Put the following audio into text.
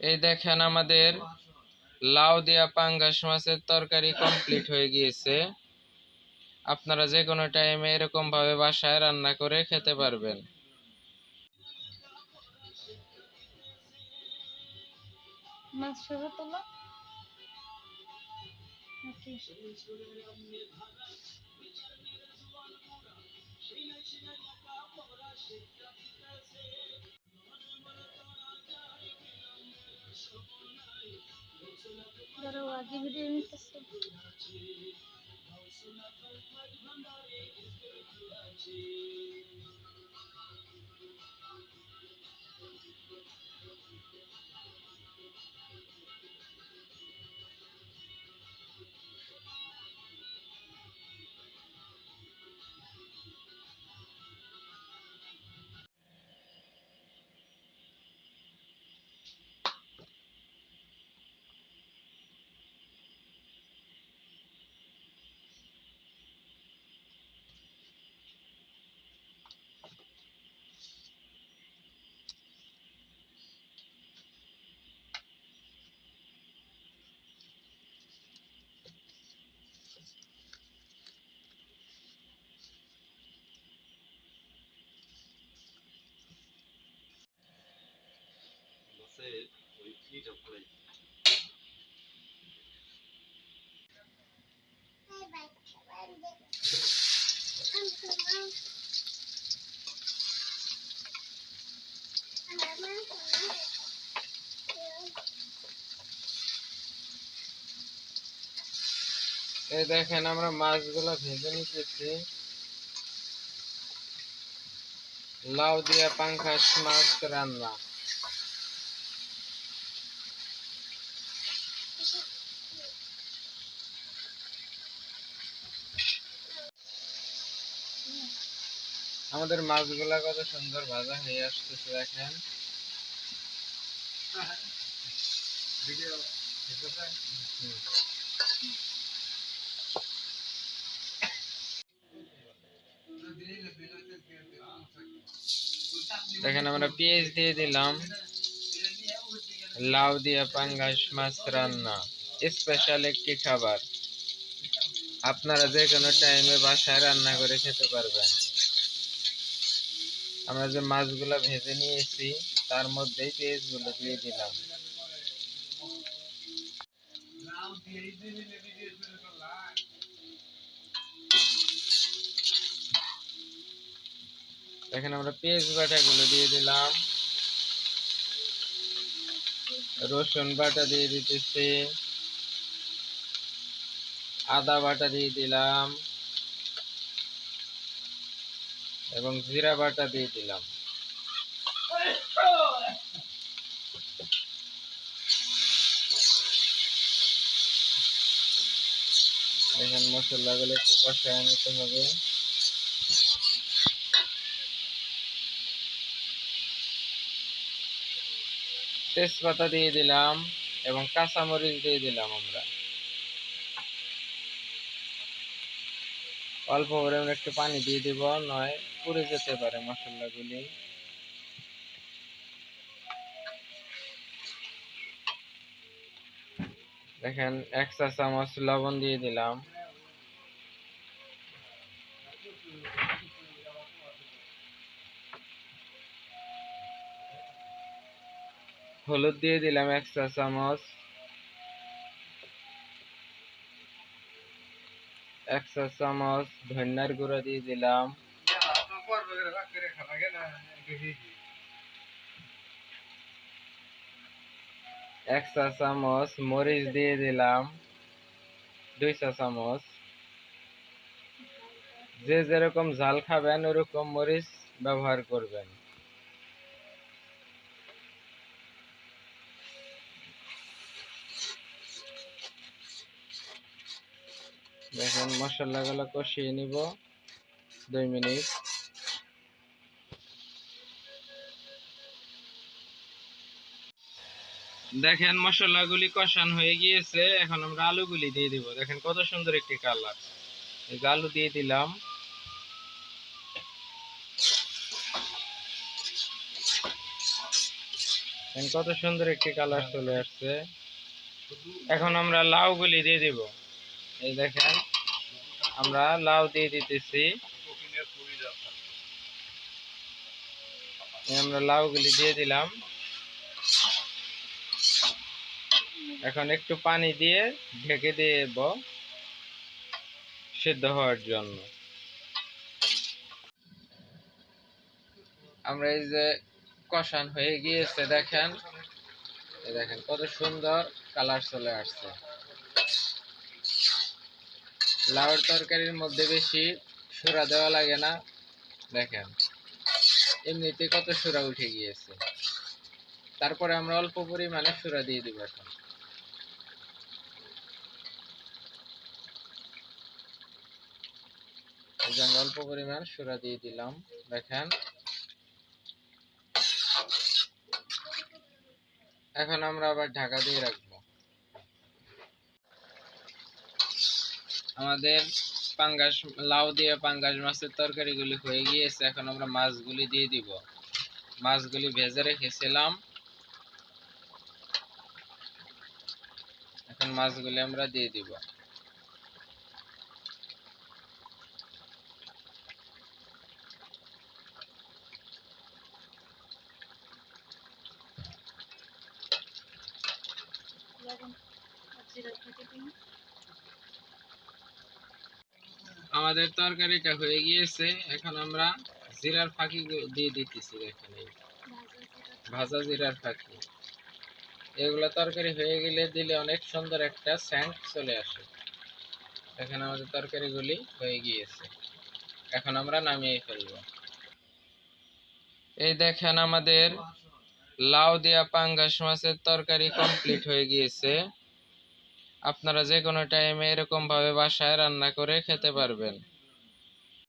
এই দেখেন আমাদের লাউ দিয়া পাঙ্গাস মাছের তরকারি কমপ্লিট হয়ে গিয়েছে। আপনারা যে কোনো টাইমে এরকম ভাবে বাসায় রান্না করে খেতে পারবেন। মাছ তোলো здорово, дивиденды. এই দেখেন আমরা মাছগুলো ভেজে নিতেছি লাউ দিয়া পাঙ্খাস মাছ রান্না। আমাদের মাছগুলা কত সুন্দর ভাজা হয়ে আসতেছে, দেখেন। হুম। দেখেন, আমরা পেঁয়াজ দিয়ে দিলাম। লাউ দিয়ে পাঙ্গাস মাছ রান্না স্পেশাল একটি খাবার। আপনারা যে কোনো টাইমে বাসায় রান্না করে খেতে পারবেন। আমরা যে মাছগুলো ভেজে নিয়েছি, তার মধ্যেই পেঁয়াজগুলো দিয়ে দিলাম। দেখেন আমরা পেঁয়াজ বাটাগুলো দিয়ে দিলাম। রসুন বাটা দিয়ে দিতেছি। আদা বাটা দিয়ে দিলাম। এবং জিরা বাটা দিয়ে দিলাম। দেখেন মশলাগুলো একটু কষায় নিতে হবে। তেজপাতা দিয়ে দিলাম এবং কাঁচামরিচ দিয়ে দিলাম আমরা। অল্প পরিমাণে একটু পানি দিয়ে দিব, নয়, পুড়ে যেতে পারে মশলাগুলি। দেখেন, এক চা চামচ লবণ দিয়ে দিলাম। হলুদ দিয়ে দিলাম এক চা চামচ। এক চা চামচ দিয়ে দিলাম। এক চামচ মরিচ দিয়ে দিলাম। দুই চা চামচ। যে যেরকম ঝাল খাবেন, ওরকম মরিচ ব্যবহার করবেন। দেখেন মশলাগুলো কষিয়ে নিব দুই মিনিট। দেখেন মশলাগুলি কষান হয়ে গিয়েছে। এখন আমরা আলুগুলি দিয়ে দিব। দেখেন, কত সুন্দর একটি কালার। এই আলু দিয়ে দিলাম। কত সুন্দর একটি কালার চলে আসছে। এখন আমরা লাউ গুলি দিয়ে দিব। এই দেখেন আমরা লাউ দিয়ে দিতেছি। আমরা লাউ গুলি দিয়ে দিলাম। এখন একটু পানি দিয়ে ঢেকে দেব সিদ্ধ হওয়ার জন্য। আমরা এই যে কষান হয়ে গিয়েছে, দেখেন। দেখেন কত সুন্দর কালার চলে আসছে। লাউর তরকারির মধ্যে বেশি সুরা দেওয়া লাগে না। দেখেন এমনিতে কত সুরা উঠে গিয়েছে। তারপরে আমরা অল্প পরিমাণে সুরা দিয়ে দিব এখন। অল্প পরিমাণ সুরা দিয়ে দিলাম। দেখেন, এখন আমরা আবার ঢাকা দিয়ে রাখব। আমাদের পাঙ্গাস, লাউ দিয়ে পাঙ্গাস মাছের তরকারিগুলি হয়ে গিয়েছে, এখন আমরা মাছগুলি দিয়ে দিব। মাছগুলি ভেজে রেখেছিলাম। এখন মাছগুলি আমরা দিয়ে দিব। এখন জিরা থেকে দিন আমাদের তরকারিটা হয়ে গিয়েছে। এখন আমরা জিরার ফাঁকি দিয়ে দিতেছি এই। ভাজা জিরার ফাঁকি। এগুলো তরকারি হয়ে গেলে দিলে অনেক সুন্দর একটা স্যান্ড চলে আসে। এখানে আমাদের তরকারিগুলি হয়ে গিয়েছে। এখন আমরা নামিয়ে ফেলব। এই দেখেন আমাদের লাউ দিয়া পাঙ্গাস মাছের তরকারি কমপ্লিট হয়ে গিয়েছে। আপনারা যেকোনো টাইমে এরকম ভাবে বাসায় রান্না করে খেতে পারবেন।